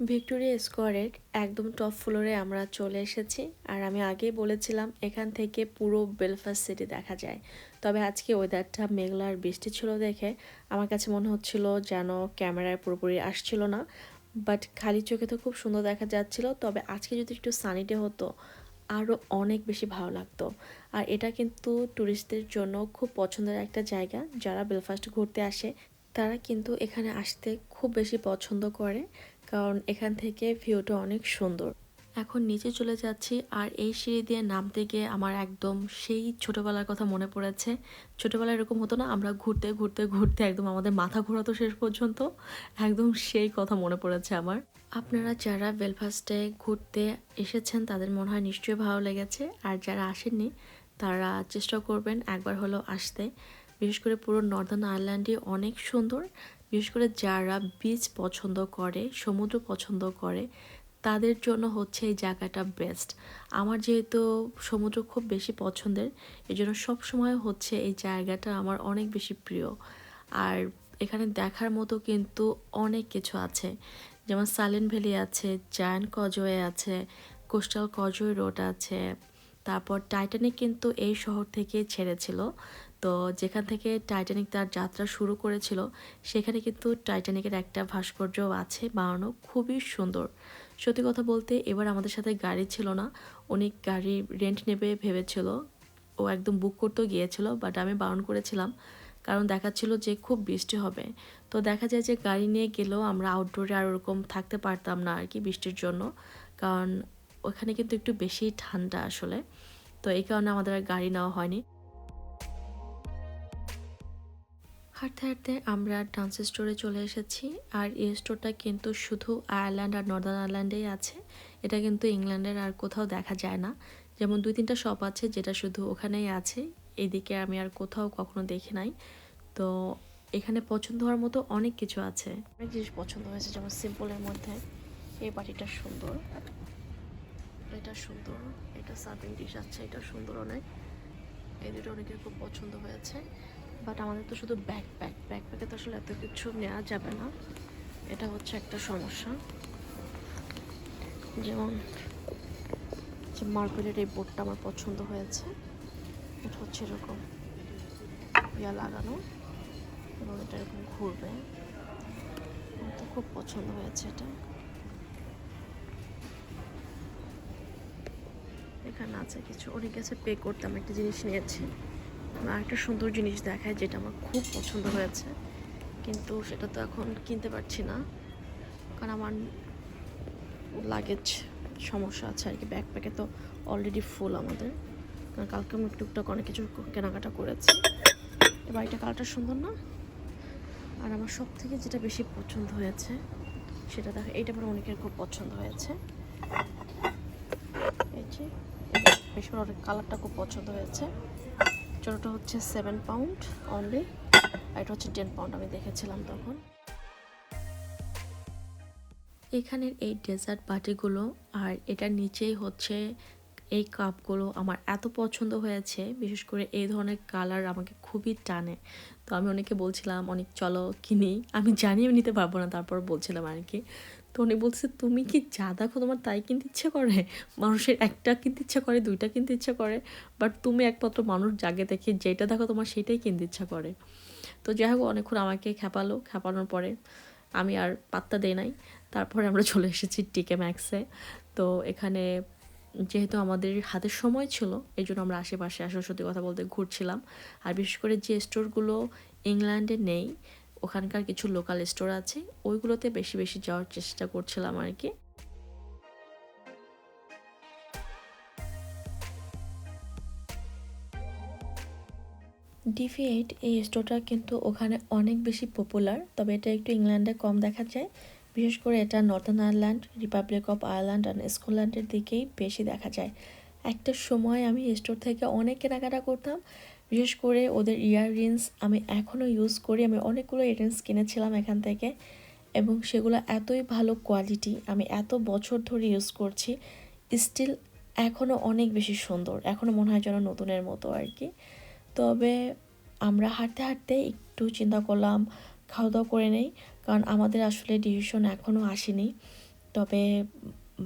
Victoria স্কোয়ারের একদম top ফ্লোরে আমরা চলে এসেছি। আর আমি আগেই বলেছিলাম, এখান থেকে পুরো বেলফাস্ট সিটি দেখা যায়। তবে আজকে ওয়েদারটা মেঘলা আর বৃষ্টি ছিল দেখে আমার কাছে মনে হচ্ছিল যেন ক্যামেরায় পুরোপুরি আসছিল না। বাট খালি চোখে তো খুব সুন্দর দেখা যাচ্ছিল। তবে আজকে যদি একটু সানিডে হতো আরও অনেক বেশি ভালো লাগতো। আর এটা কিন্তু ট্যুরিস্টদের জন্য খুব পছন্দের একটা জায়গা। যারা বেলফাস্ট ঘুরতে আসে, তারা কিন্তু এখানে আসতে খুব বেশি পছন্দ করে। কারণ এখান থেকে ভিউটা অনেক সুন্দর। এখন নিচে চলে যাচ্ছি আর এই সিঁড়ি দিয়ে নামতে গিয়ে আমার একদম সেই ছোটোবেলার কথা মনে পড়েছে। ছোটোবেলায় এরকম হতো না, আমরা ঘুরতে ঘুরতে ঘুরতে একদম আমাদের মাথা ঘোরাতো শেষ পর্যন্ত, একদম সেই কথা মনে পড়েছে আমার। আপনারা যারা বেলফাস্টে ঘুরতে এসেছেন, তাদের মনে হয় নিশ্চয়ই ভালো লেগেছে। আর যারা আসেননি, তারা চেষ্টা করবেন একবার হলেও আসতে। বিশেষ করে পুরো নর্দার্ন আয়ারল্যান্ডই অনেক সুন্দর। বিশেষ করে যারা বিচ পছন্দ করে, সমুদ্র পছন্দ করে, তাদের জন্য হচ্ছে এই জায়গাটা বেস্ট আমার যেহেতু সমুদ্র খুব বেশি পছন্দের এই জন্য সবসময় হচ্ছে এই জায়গাটা আমার অনেক বেশি প্রিয়। আর এখানে দেখার মতো কিন্তু অনেক কিছু আছে। যেমন সাইলেন্ট ভ্যালি আছে জায়ান্ট কজওয়ে আছে কোস্টাল কজওয়ে রোড আছে, তারপর টাইটানিক কিন্তু এই শহর থেকে ছেড়েছিল। তো যেখান থেকে টাইটানিক তার যাত্রা শুরু করেছিল, সেখানে কিন্তু টাইটানিকের একটা ভাস্কর্য আছে বানানো খুবই সুন্দর। সত্যি কথা বলতে এবার আমাদের সাথে গাড়ি ছিল না অনেক গাড়ি রেন্ট নেবে ভেবেছিল, ও একদম বুক করতেও গিয়েছিল বাট আমি বারণ করেছিলাম, কারণ দেখাচ্ছিল যে খুব বৃষ্টি হবে। তো দেখা যায় যে গাড়ি নিয়ে গেলেও আমরা আউটডোরে আর ওরকম থাকতে পারতাম না আর কি বৃষ্টির জন্য, কারণ ওখানে কিন্তু একটু বেশি ঠান্ডা আসলে। তো এই কারণে আমাদের আর গাড়ি নেওয়া হয়নি। হাঁটতে হাঁটতে আমরা ডান্স স্টোরে চলে এসেছি। আর এই স্টোরটা কিন্তু শুধু আয়ারল্যান্ড আর নর্দার্ন আয়ারল্যান্ডেই আছে। এটা কিন্তু ইংল্যান্ডের আর কোথাও দেখা যায় না। যেমন দুই তিনটা শপ আছে যেটা শুধু ওখানেই আছে। এদিকে আমি আর কোথাও কখনো দেখি নাই। তো এখানে পছন্দ হওয়ার মতো অনেক কিছু আছে। অনেক জিনিস পছন্দ হয়েছে, যেমন সিম্পলের মধ্যে এই বাটিটা সুন্দর। এটা সুন্দর। এটা সার্ভিং ডিশ আছে, এটা সুন্দর অনেক। এই অনেকের খুব পছন্দ হয়েছে। বাট আমাদের তো শুধু ব্যাকপ্যাক ব্যাকপ্যাকে তো আসলে এত কিছু নেওয়া যাবে না। এটা হচ্ছে একটা সমস্যা। যেমন যে মার্বেলের এই বোর্ডটা আমার পছন্দ হয়েছে, এটা হচ্ছে এরকম ইয়া লাগানো এবং এটা এরকম ঘুরবে। তো খুব পছন্দ হয়েছে এটা। এখানে আছে কিছু। অনেক কাছে পে করতে, আমি একটা জিনিস নিয়েছি। একটা সুন্দর জিনিস দেখায় যেটা আমার খুব পছন্দ হয়েছে। কিন্তু সেটা তো এখন কিনতে পারছি না। কারণ আমার লাগেজ সমস্যা আছে আর কি ব্যাকপ্যাকে তো অলরেডি ফুল আমাদের। কারণ কালকে আমি টুকটাক অনেক কিছু কেনাকাটা করেছি। বাড়িটা কালারটা সুন্দর না? আর আমার সব থেকে যেটা বেশি পছন্দ হয়েছে, সেটা দেখো, এইটা আমার অনেকের খুব পছন্দ হয়েছে। এই যে বেশি অনেক কালারটা খুব পছন্দ হয়েছে। ছোটোটা হচ্ছে সেভেন পাউন্ড অনলি আর এটা হচ্ছে টেন পাউন্ড আমি দেখেছিলাম তখন। এখানের এই ডেজার্ট বাটিগুলো আর এটার নিচেই হচ্ছে এই কাপগুলো আমার এত পছন্দ হয়েছে, বিশেষ করে এই ধরনের কালার আমাকে খুবই টানে। তো আমি অনেকে বলছিলাম, অনেক চলো কিনি। আমি জানিও নিতে পারব না, তারপর বলছিলাম আর কি তো উনি বলছে, তুমি কি যা দেখো তোমার তাই কিনতে ইচ্ছে করে? মানুষের একটা কিনতে ইচ্ছা করে, দুইটা কিনতে ইচ্ছা করে বাট তুমি একমাত্র মানুষ জাগে দেখে যেটা দেখো তোমার সেটাই কিনতে ইচ্ছা করে। তো যাই হোক, অনেকক্ষণ আমাকে খেপালো, খেপানোর পরে আমি আর পাত্তা দেই নাই। তারপরে আমরা চলে এসেছি টিকে ম্যাক্সে। তো এখানে যেহেতু আমাদের হাতে সময় ছিল এই জন্য আমরা আশেপাশে আসলে সত্যি কথা বলতে ঘুরছিলাম। আর বিশেষ করে যে স্টোরগুলো ইংল্যান্ডে নেই ওখানকার কিছু লোকাল স্টোর আছে, ওইগুলোতে বেশি বেশি যাওয়ার চেষ্টা করছিলাম আর কি। ডিভি এইট এই স্টোরটা কিন্তু ওখানে অনেক বেশি পপুলার তবে এটা একটু ইংল্যান্ডে কম দেখা যায়। বিশেষ করে এটা northern Ireland republic of Ireland and স্কটল্যান্ডের দিকেই বেশি দেখা যায়। একটা সময় আমি স্টোর থেকে অনেক কেনাকাটা করতাম বিশেষ করে ওদের ইয়াররিংস আমি এখনও ইউজ করি। আমি অনেকগুলো ইয়াররিংস কিনেছিলাম এখান থেকে এবং সেগুলো এতই ভালো কোয়ালিটি আমি এত বছর ধরে ইউজ করছি স্টিল এখনও অনেক বেশি সুন্দর। এখনও মনে হয় যেন নতুনের মতো আর কি। তবে আমরা হাঁটতে হাঁটতে একটু চিন্তা করলাম খাওয়া দাওয়া করে নেই, কারণ আমাদের আসলে ডিসিশন এখনও আসেনি। তবে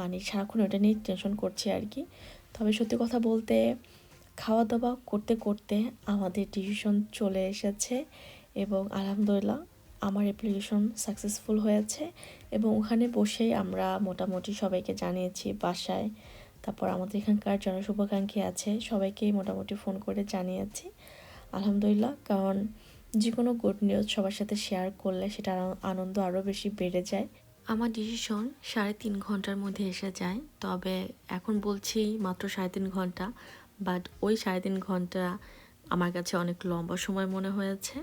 মানে সারাক্ষণ ওটা নিয়ে টেনশন করছি আর কি। তবে সত্যি কথা বলতে খাওয়া দাওয়া করতে করতে আমাদের ডিসিশন চলে এসেছে এবং আলহামদুলিল্লাহ আমার অ্যাপ্লিকেশন সাকসেসফুল হয়েছে এবং ওখানে বসেই আমরা মোটামুটি সবাইকে জানিয়েছি বাসায়, তারপর আমাদের এখানকার জনশুভাকাঙ্ক্ষী আছে, সবাইকেই মোটামুটি ফোন করে জানিয়েছি। আলহামদুলিল্লাহ, কারণ যে কোনো গুড নিউজ সবার সাথে শেয়ার করলে সেটা আনন্দ আরও বেশি বেড়ে যায়। আমার ডিসিশন সাড়ে তিন ঘণ্টার মধ্যে এসে যায়, তবে এখন বলছি মাত্র সাড়ে তিন ঘণ্টা। বাট ওই সাড়ে তিন ঘণ্টা আমার কাছে অনেক লম্বা সময় মনে হয়েছে।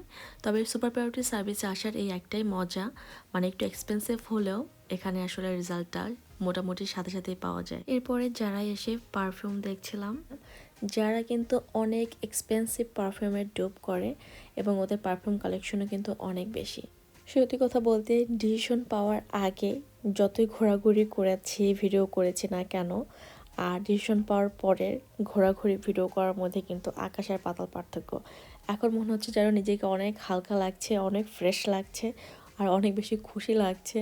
তবে সুপার প্রায়োরিটি সার্ভিসে আসার এই একটাই মজা মানে একটু এক্সপেন্সিভ হলেও এখানে আসলে রেজাল্টটা মোটামুটি সাথে সাথেই পাওয়া যায়। এরপরে যারা এসে পারফিউম দেখছিলাম, যারা কিন্তু অনেক এক্সপেন্সিভ পারফিউমের ডোপ করে এবং ওদের পারফিউম কালেকশনও কিন্তু অনেক বেশি। সত্যি কথা বলতে ডিসিশন পাওয়ার আগে যতই ঘোরাঘুরি করেছি ভিডিও করেছি না কেন আর ডিসিশন পাওয়ার পরের ঘোরাঘুরি ভিডিও করার মধ্যে কিন্তু আকাশ আর পাতাল পার্থক্য। এখন মনে হচ্ছে যেন নিজেকে অনেক হালকা লাগছে, অনেক ফ্রেশ লাগছে আর অনেক বেশি খুশি লাগছে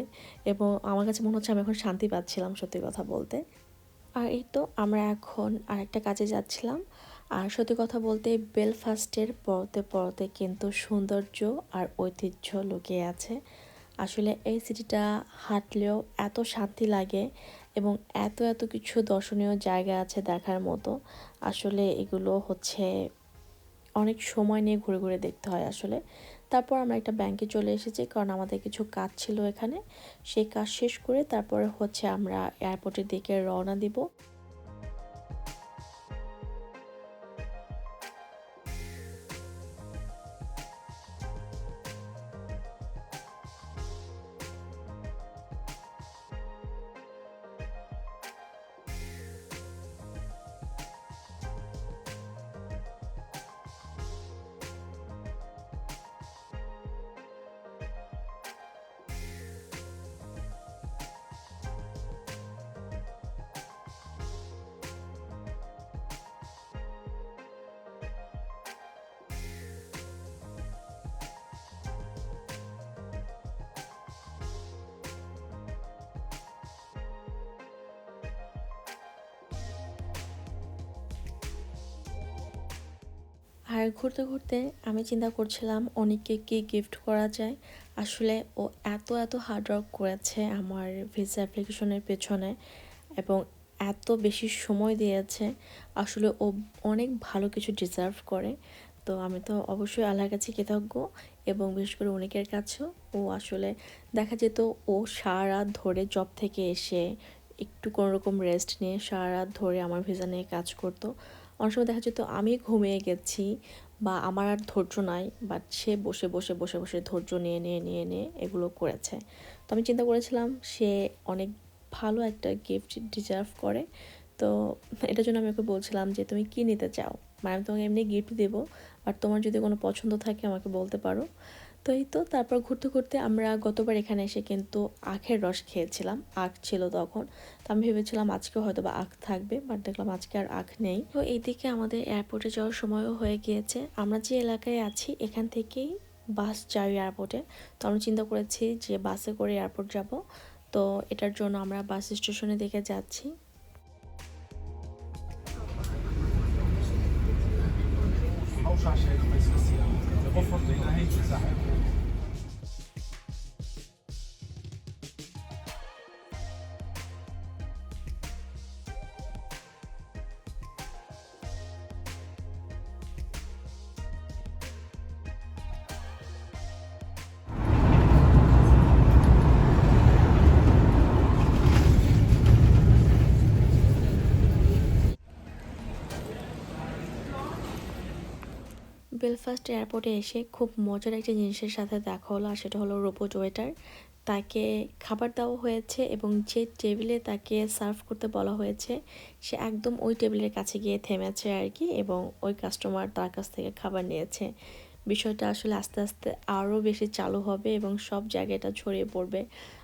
এবং আমার কাছে মনে হচ্ছে আমি এখন শান্তি পাচ্ছিলাম সত্যি কথা বলতে। আর এই তো আমরা এখন আরেকটা কাজে যাচ্ছিলাম। আর সত্যি কথা বলতে বেলফাস্টের পরতে পরতে কিন্তু সৌন্দর্য আর ঐতিহ্য লুকিয়ে আছে। আসলে এই সিটিটা হাঁটলেও এত শান্তি লাগে এবং এত এত কিছু দর্শনীয় জায়গা আছে দেখার মতো। আসলে এগুলো হচ্ছে অনেক সময় নিয়ে ঘুরে ঘুরে দেখতে হয় আসলে। তারপর আমরা একটা ব্যাংকে চলে এসেছি কারণ আমাদের কিছু কাজ ছিল এখানে। সেই কাজ শেষ করে তারপরে হচ্ছে আমরা এয়ারপোর্টের দিকে রওনা দিব। আর ঘুরতে ঘুরতে আমি চিন্তা করছিলাম অনেককে কী গিফট করা যায়। আসলে ও এত এত হার্ডওয়ার্ক করেছে আমার ভিসা অ্যাপ্লিকেশনের পেছনে এবং এত বেশি সময় দিয়েছে। আসলে ও অনেক ভালো কিছু ডিজার্ভ করে। তো আমি তো অবশ্যই আল্লাহর কাছে কৃতজ্ঞ এবং বিশেষ করে অনেকের কাছেও। ও আসলে দেখা যেত ও সারা ধরে জব থেকে এসে একটু কোনো রকম রেস্ট নিয়ে সারা রাত ধরে আমার ভিসা নিয়ে কাজ করতো। অনেক সময় দেখা যেত আমি ঘুমিয়ে গেছি বা আমার আর ধৈর্য নাই বাট সে বসে বসে বসে বসে ধৈর্য নিয়ে নিয়ে নিয়ে নিয়ে এগুলো করেছে। তো আমি চিন্তা করেছিলাম সে অনেক ভালো একটা গিফট ডিজার্ভ করে। তো এটার জন্য আমি ওকে বলছিলাম যে, তুমি কি নিতে চাও? মানে আমি তোমাকে এমনি গিফট দেবো বাট তোমার যদি কোনো পছন্দ থাকে আমাকে বলতে পারো। তো এই তো তারপর ঘুরতে ঘুরতে আমরা গতবার এখানে এসে কিন্তু আখের রস খেয়েছিলাম। আখ ছিল তখন। তো আমি ভেবেছিলাম আজকে হয়তো বা আখ থাকবে বাট দেখলাম আজকে আর আখ নেই। তো এইদিকে আমাদের এয়ারপোর্টে যাওয়ার সময়ও হয়ে গিয়েছে। আমরা যে এলাকায় আছি, এখান থেকেই বাস যাই এয়ারপোর্টে তো আমরা চিন্তা করেছি যে বাসে করে এয়ারপোর্ট যাব। তো এটার জন্য আমরা বাস স্টেশনের দিকে যাচ্ছি। صحيح صحيح বেলফাস্ট এয়ারপোর্টে এসে খুব মজার একটা জিনিসের সাথে দেখা হলো, আর সেটা হলো রোবট ওয়েটার। তাকে খাবার দেওয়া হয়েছে এবং যে টেবিলে তাকে সার্ভ করতে বলা হয়েছে, সে একদম ওই টেবিলের কাছে গিয়ে থেমেছে আর কি এবং ওই কাস্টমার তার কাছ থেকে খাবার নিয়েছে। বিষয়টা আসলে আস্তে আস্তে আরও বেশি চালু হবে এবং সব জায়গায় এটা ছড়িয়ে পড়বে।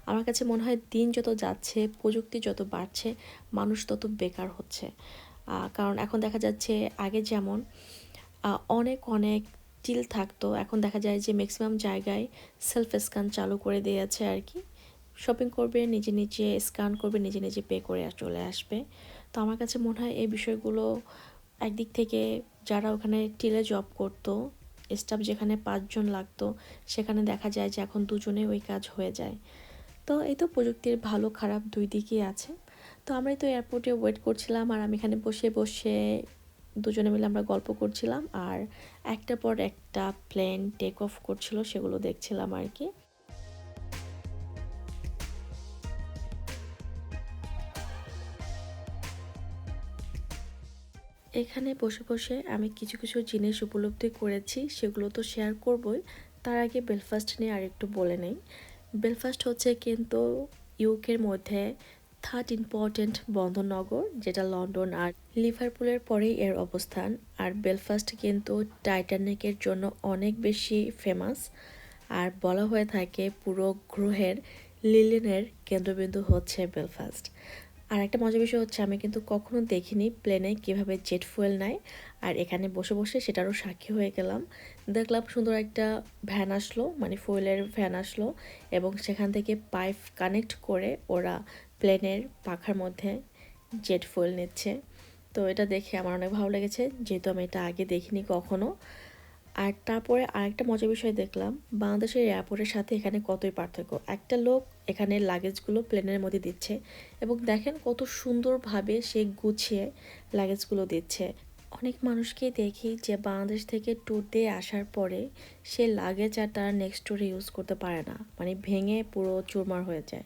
আমার কাছে মনে হয় দিন যত যাচ্ছে, প্রযুক্তি যত বাড়ছে, মানুষ তত বেকার হচ্ছে। কারণ এখন দেখা যাচ্ছে আগে যেমন অনেক অনেক টিল থাকতো। এখন দেখা যায় যে ম্যাক্সিমাম জায়গায় সেলফ স্ক্যান চালু করে দিয়েছে আর কি। শপিং করবে, নিজে নিজে স্ক্যান করবে, নিজে নিজে পে করে চলে আসবে। তো আমার কাছে মনে হয় এই বিষয়গুলো একদিক থেকে যারা ওখানে টিলে জব করতো স্টাফ যেখানে পাঁচজন লাগতো, সেখানে দেখা যায় যে এখন দুজনে ওই কাজ হয়ে যায়। তো এই তো প্রযুক্তির ভালো, খারাপ দুই দিকই আছে। তো আমরাই তো এয়ারপোর্টে ওয়েট করছিলাম আর আমি এখানে বসে বসে দুজনে মিলে আমরা গল্প করছিলাম আর একটা পর একটা প্লেন টেক অফ করছিল, সেগুলো দেখছিলাম আর কি। এখানে বসে বসে আমি কিছু কিছু জিনিস উপলব্ধি করেছি, সেগুলো তো শেয়ার করবই। তার আগে বেলফাস্ট নিয়ে আরেকটু বলে নেই। বেলফাস্ট হচ্ছে কিন্তু ইউকের মধ্যে থার্ড ইম্পর্টেন্ট বন্দরনগর, যেটা লন্ডন আর লিভারপুলের পরেই এর অবস্থান। আর বেলফাস্ট কিন্তু টাইটানিকের জন্য অনেক বেশি ফেমাস আর বলা হয়ে থাকে পুরো গ্রহের লিলেনের কেন্দ্রবিন্দু হচ্ছে বেলফাস্ট আর একটা মজার বিষয় হচ্ছে, আমি কিন্তু কখনো দেখিনি প্লেনে কীভাবে জেট ফুয়েল নেয়। আর এখানে বসে বসে সেটারও সাক্ষী হয়ে গেলাম। দেখলাম সুন্দর একটা ভ্যান আসলো মানে ফুয়েলের ভ্যান আসলো। এবং সেখান থেকে পাইপ কানেক্ট করে ওরা প্লেনের পাখার মধ্যে জেট ফুয়েল নিচ্ছে। তো এটা দেখে আমার অনেক ভালো লেগেছে, যেহেতু আমি এটা আগে দেখিনি কখনো। আর তারপরে আরেকটা মজার বিষয় দেখলাম, বাংলাদেশের এয়ারপোর্টের সাথে এখানে কতই পার্থক্য? একটা লোক এখানে লাগেজগুলো প্লেনের মধ্যে দিচ্ছে এবং দেখেন কত সুন্দরভাবে সে গুছিয়ে লাগেজগুলো দিচ্ছে। অনেক মানুষকে দেখি যে বাংলাদেশ থেকে ট্যুর দিয়ে আসার পরে সে লাগেজ আর তারা নেক্সট ট্যুরে ইউজ করতে পারে না। মানে ভেঙে পুরো চুরমার হয়ে যায়।